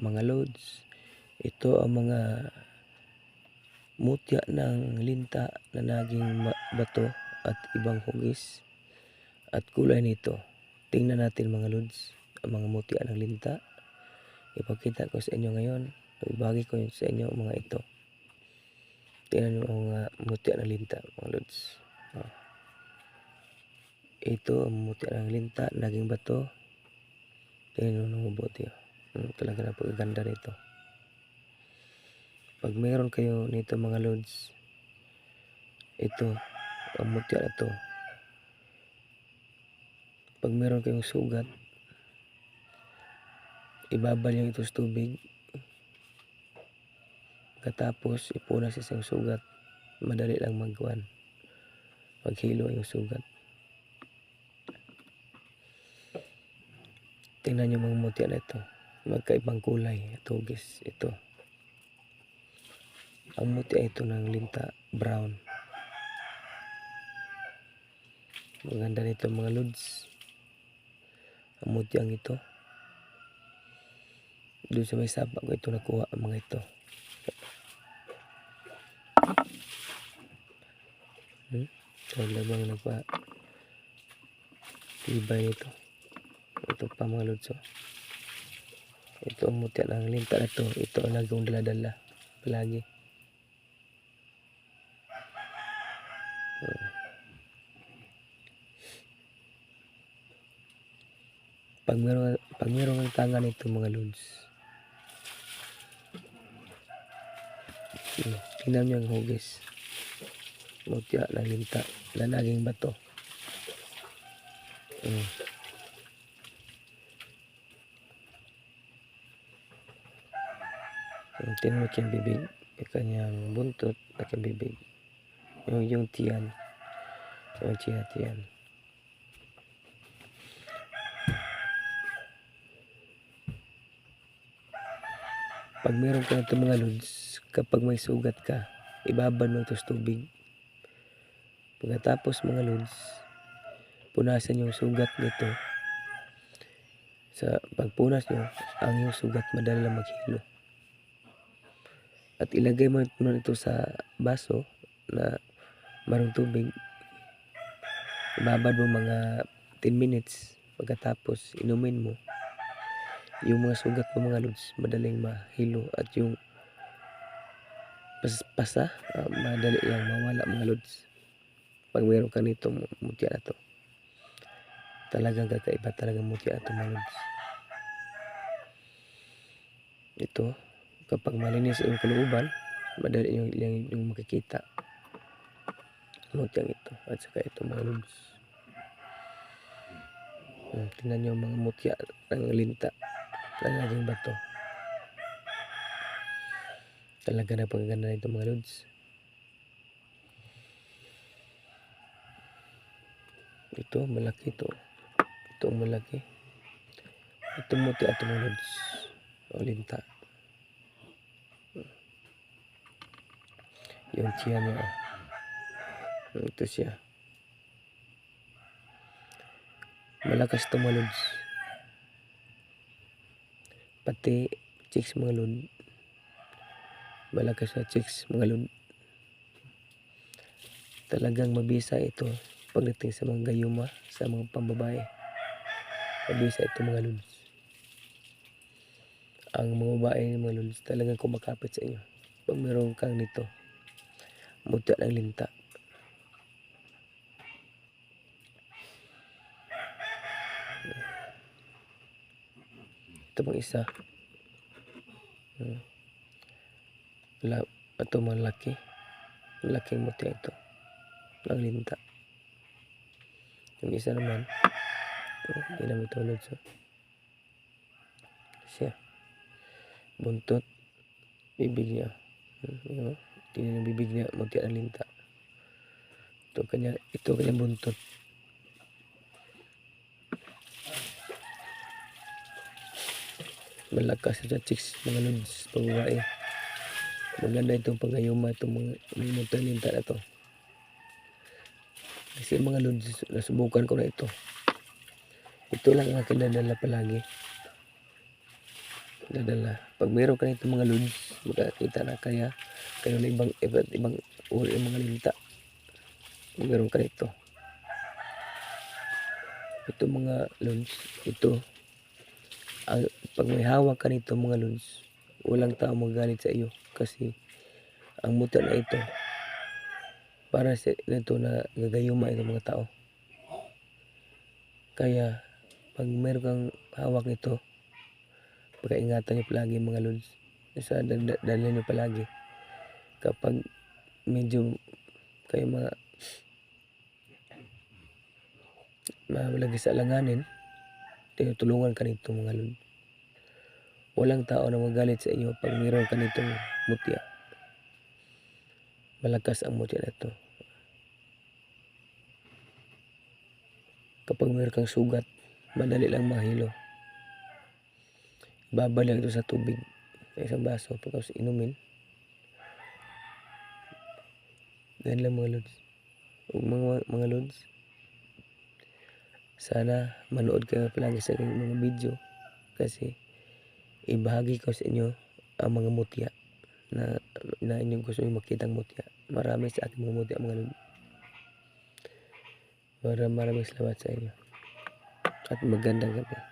mga loads. Ito ang mga mutya ng linta na naging bato at ibang hugis at kulay nito. Tingnan natin mga loads, ang mga mutya ng linta. Ipakita ko sa inyo ngayon. Ibagi ko sa inyo ang mga ito. Tingnan nyo ang mutya ng linta mga loads. Oh. Ito ang mutya ng linta, naging bato. Tingnan nyo ng mabuti. oh. Hmm, talaga na nito. Pag meron kayo nito mga loads, ito, ang mutya na. Pag meron kayong sugat, ibabal nyo ito sa tubig. Katapos, ipunas sa isang sugat. Madali lang magkuhan. Maghilo yung sugat. Tingnan nyo mga mutya ito. Magkaibang kulay. Guys. Ito. Ang mutya ito ng linta brown. Maganda nito mga lods. Ang mutyang ito. Doon sa may sapa ko ito nakuha ang mga ito. Hmm? Talagang nagpa tibay nito. Ito pa mga lods. oh. Ito ang mutya ng linta na ito. Ito ang nagawang dala-dala. Palagi. Pag meron, pag meron kang tanga nito mga lods. Hmm, Tingnan niyo ang hugis. Mutya ng linta na naging bato. Hmm. Yung tinawag yung bibig, yung kanyang buntot at yung bibig. Yung, yung tiyan. Yung tiyan, tiyan. Pag meron ka nito mga lods, kapag may sugat ka, ibabad mo ito sa tubig. Pagkatapos mga lods, punasan yung sugat nito. Sa pagpunas nyo, ang yung sugat madali lang maghilo. At ilagay mo ito ito sa baso na marong tubig. Ibabad mo mga 10 minutes. Pagkatapos, inumin mo. Yung mga sugat mo mga lods madaling mahilo. At yung pas pasa ah, madali yang mawala mga lods. Pag meron ka nito mutya na to. Talagang kakaiba talagang mutya na to mga lods. Ito kapag malinis yung kalooban madali yung, yung, yung makikita mutyang ito at saka ito mga lods Hmm, tingnan nyo mga mutya ng linta na naging bato. Talaga na pagaganda nito mga lods. Ito, malaki ito. Ito malaki. Ito muti ato mga lods. O linta. Yung tiyan niya. oh. Ito siya. Malakas ito mga lods pati chicks mga lod malakas na chicks mga lod talagang mabisa ito pagdating sa mga gayuma sa mga pambabae mabisa ito mga lods ang mga babae mga lods talagang kumakapit sa inyo pag meron kang nito muta ng linta ito pang isa Hmm. La, ito malaki malaking muti ito ng linta yung isa naman oh, hindi naman tulad sa siya buntot bibig niya hmm, yun, tingnan yung bibig niya muti ng linta. Ito kanya ito kanya buntot. Malakas sa chicks mga lods pagbabae maganda itong pangayuma itong mga mga mutalinta na to. Kasi mga lods nasubukan ko na ito. Ito lang ang akin nadala palagi dadala. Pag meron ka nito mga lods, makakita na kaya kayo na ibang iba't ibang uri ng mga linta. Pag meron ka nito. Ito mga lods, ito. Ang, pag may hawak ka nito mga lods, walang tao magalit sa iyo kasi ang muta na ito para sa ito na gagayuma itong mga tao. Kaya pag meron kang hawak nito, pagkaingatan niyo palagi mga lods. Sa dal- dalhin niyo palagi. Kapag medyo kayo mga malagi sa alanganin, tinutulungan ka nito mga lods. Walang tao na magalit sa iyo pag meron ka nitong mutya. Malakas ang mutya na ito. Kapag meron kang sugat, madali lang mahilo. Babalik ito sa tubig sa isang baso pagkatapos inumin. Ganyan lang mga lods. Ug mga, mga lods. Sana manood kayo palagi sa aking mga video kasi ibahagi ko sa inyo ang mga mutya na, na inyong gusto yung makitang mutya. Marami sa ating mga mutya mga lods. Maraming maraming salamat sa inyo. At magandang gabi.